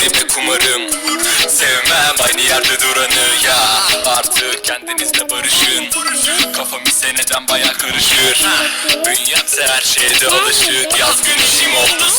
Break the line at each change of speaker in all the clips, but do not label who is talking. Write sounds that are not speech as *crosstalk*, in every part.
mi kumarım. Sevmem aynı yerde duranı. Ya Artık kendinizle barışın. Kafam ise neden baya karışır? Bünyemse her şeyde alışık. Yaz gün işim oldu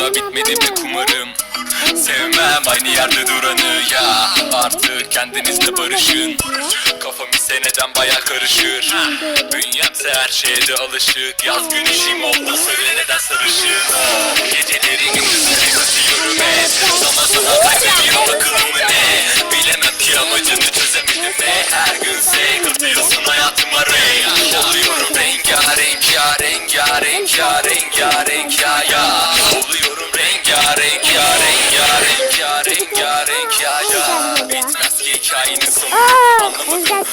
Baksana bitmedi mi kumarım. Sevmem aynı yerde duranı ya. Artık kendinizle barışın. Kafam ise neden baya karışır? Bünyemse her şeyde alışık. Yaz gün işim oldu söyle neden sarışın? Geceleri gündüzleri katıyorum hep Zaman sana kaybediyorum akıllımı ne? Bilemem ki amacını çözemedim. Ne Her gün sen katıyorsun hayatıma renk Oluyorum rengarenk ya rengarenk ya rengarenk ya ya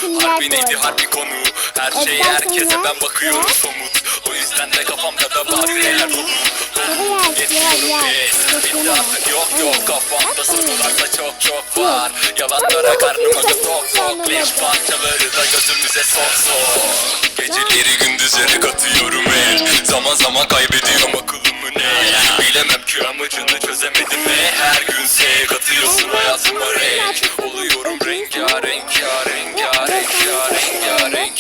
Özgür
harbi neydi harbi konu. Her şeye
Özgür
herkese
Sünger.
ben bakıyorum somut. O yüzden de kafamda da var neler dolu Yetiyorum pes Bitti artık yok yok. Kafamda sorularsa çok çok var. Yalanlara karnım acı tok tok. Leş parçaları da gözümüze sok sok. Geceleri gündüzleri katıyorum hep. Zaman zaman kaybediyorum akıllımı ne? Bilemem ki amacını çözemedim ve Her gün se katıyorsun hayatıma renk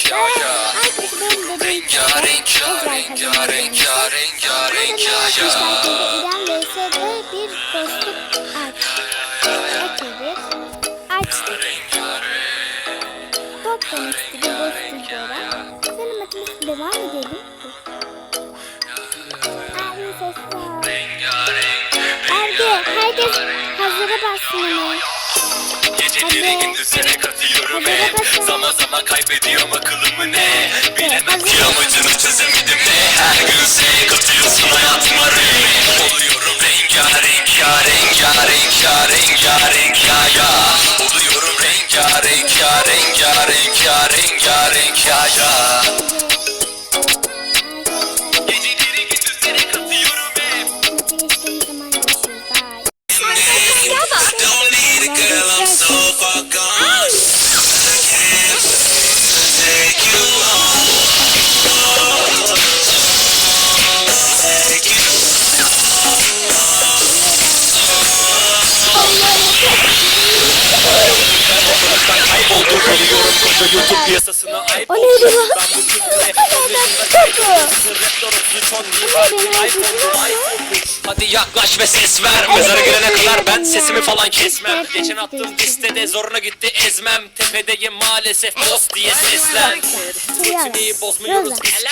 ya ya Oluyorum rengarenk ya rengarenk ya rengarenk ya ya
İrem VS'de bir dostluk aç. Ekledik. Açtık. Top demişti bir dostluk olarak. Senin makinesi devam edelim. Abi ses var. Erge, herkes hazıra bassın.
Geceleri gündüzlere katıyorum hep Zaman zaman kaybediyorum akıllımı ne? Bilemem ki amacını çözemedim ne? Her gün sen katıyorsun hayatıma renk Oluyorum rengarenk ya rengarenk ya rengarenk ya ya. Oluyorum rengarenk ya rengarenk ya rengarenk ya ya Todo el rigor piyasasına ayıp
O
oldum *laughs*
neydi lan?
Ben bu kültüre
mu?
kayboldum Rap doğrusu son Hadi yaklaş ve ses ver. Mezara girene kadar ben sesimi falan kesmem. Geçen attığım listede zoruna gitti. Ezmem Tepedeyim maalesef boss diye seslen Rutini bozmuyoruz. biz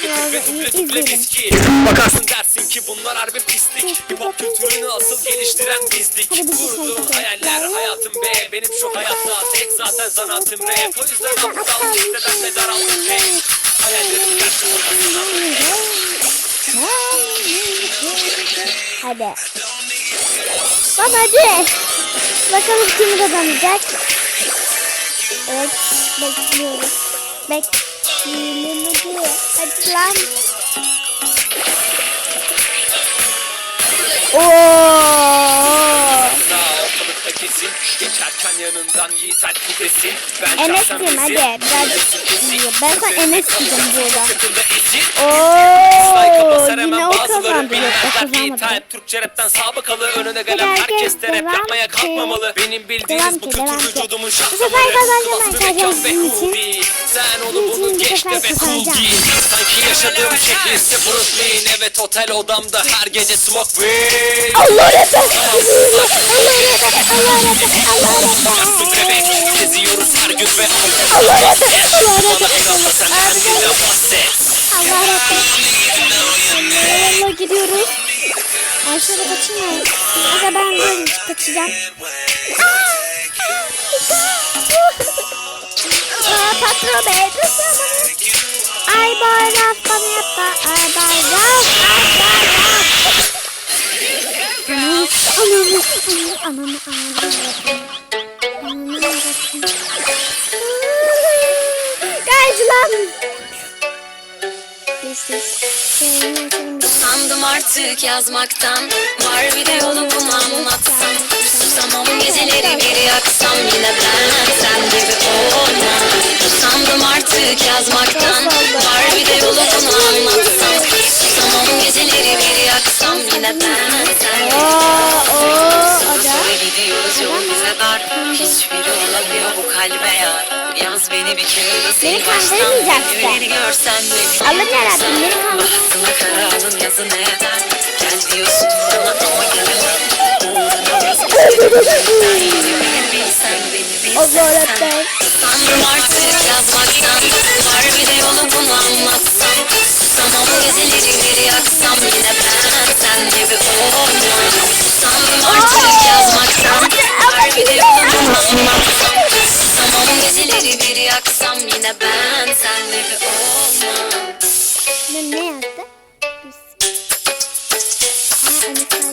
ki ve viski Bakarsın dersin ki bunlar harbi pislik. Hip hop kültürünü asıl geliştiren bizdik.
Dışarı
hayaller hayatım be. Benim şu hayatta tek zaten sanatım rap O yüzden aptal listeden de daraldım hey Hayallerim gerçek olmasın
Hadi. Bana hadi. Bakalım kim kazanacak. Evet. Bekliyoruz. Hadi. Hadi lan. Oo.
Kesin Geçerken yanından yiğit alp desin Ben
Enes
şahsen
diyeyim hadi.
bizim
Birazcık iyi. Ben sana Enes diyeceğim burada.
Yakında esin
Oo,
basar hemen
yine o
bazıları
kazandı. Yok o kazanmadı.
B-Type Türkçe rapten sabıkalı önüne gelen herkes
herkes
de rap
devam
yapmaya
ki.
kalkmamalı Benim
Devam
bildiğiniz bu
ki, devam
kötü
ki.
vücudumun
Bu sefer
şahlaları
kazanacağım
Klas bir
arkadaşlar
mekan ve
sizin için.
cool Sen onu
Sizin
bunu
için bu
geç de
sefer
be cool
kazanacağım.
değil Sanki yaşadığım checkliste Bruce Lee Evet otel odamda her gece smoke weed
Allah. Allah. Allah
geziyoruz her gün ve
Allah
inanma sen
Allah rahmet. Yolla gidiyoruz. Ay şöyle kaçayım ben. Aga ben böyle kaçacağım. Aa, patron bey. Ay bayrak bana Ananı, lan. Biz de şeyini açalım.
Sandım artık yazmaktan Var bir de yolu bunu anlatsam Susamam geceleri bir yaksam Yine ben sen gibi olmam Sandım artık yazmaktan Var bir de yolu bunu anlatsam Susamam geceleri bir yaksam Yine ben sen gibi
Oo,
kalbe yar Yaz beni bir kere de baştan
kandırmayacaksın.
Beni görsen beni
Allah'ım yarabbim, beni kandır-
Bahtına kara alın yazı ne eder Gel diyorsun bana ama gelemem Uğruna sen
öğretmen.
Sandım artık yazmaktan Var bir de yolu bunu anlatsam Tamam geceleri bir yaksam Yine ben sen gibi olmam Sandım artık bir yaksam Yine ben sen gibi olmam.
Ne, ne kaldı.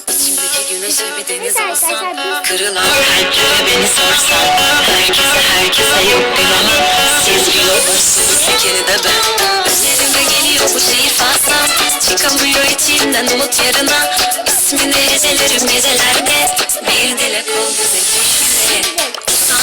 İçimdeki güneşe bir deniz olsam Kırılan kalplere beni sorsan Herkese herkese yok bir ama Siz gün olursunuz sekeni de ben Üzerime geliyor bu şehir fazla. Çıkamıyor içimden umut yarına. İsmini hecelerim gecelerde Bir dilek ol bize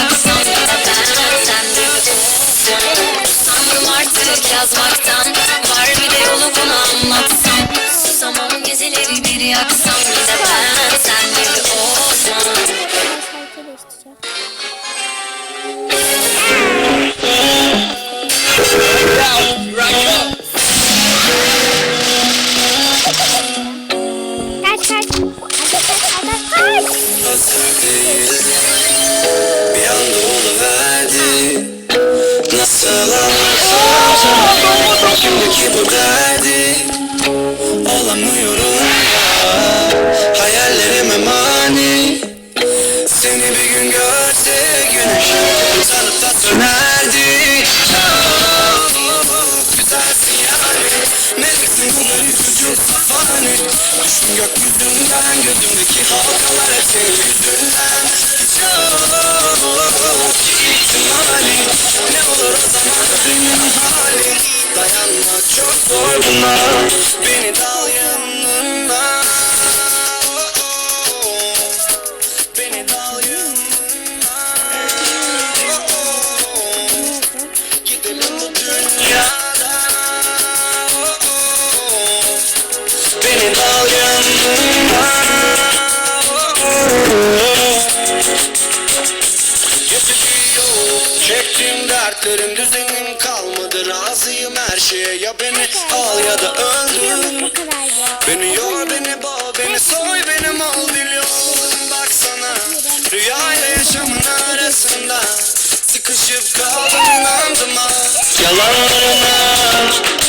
Ben sende Sandım artık yazmaktan
İçimdeki bu derdi Olamıyorum ya. Hayallerime Beni dal yanına Beni dal yanına Gidelim bu Beni dal yanına Geçiyor Çektiğim dertlerim kalmadı Şeye ya beni al ya da öldür. Beni yor beni bağ beni soy beni mal biliyorum baksana Rüyayla yaşamın arasında Sıkışıp kaldım inandım Yalanlarına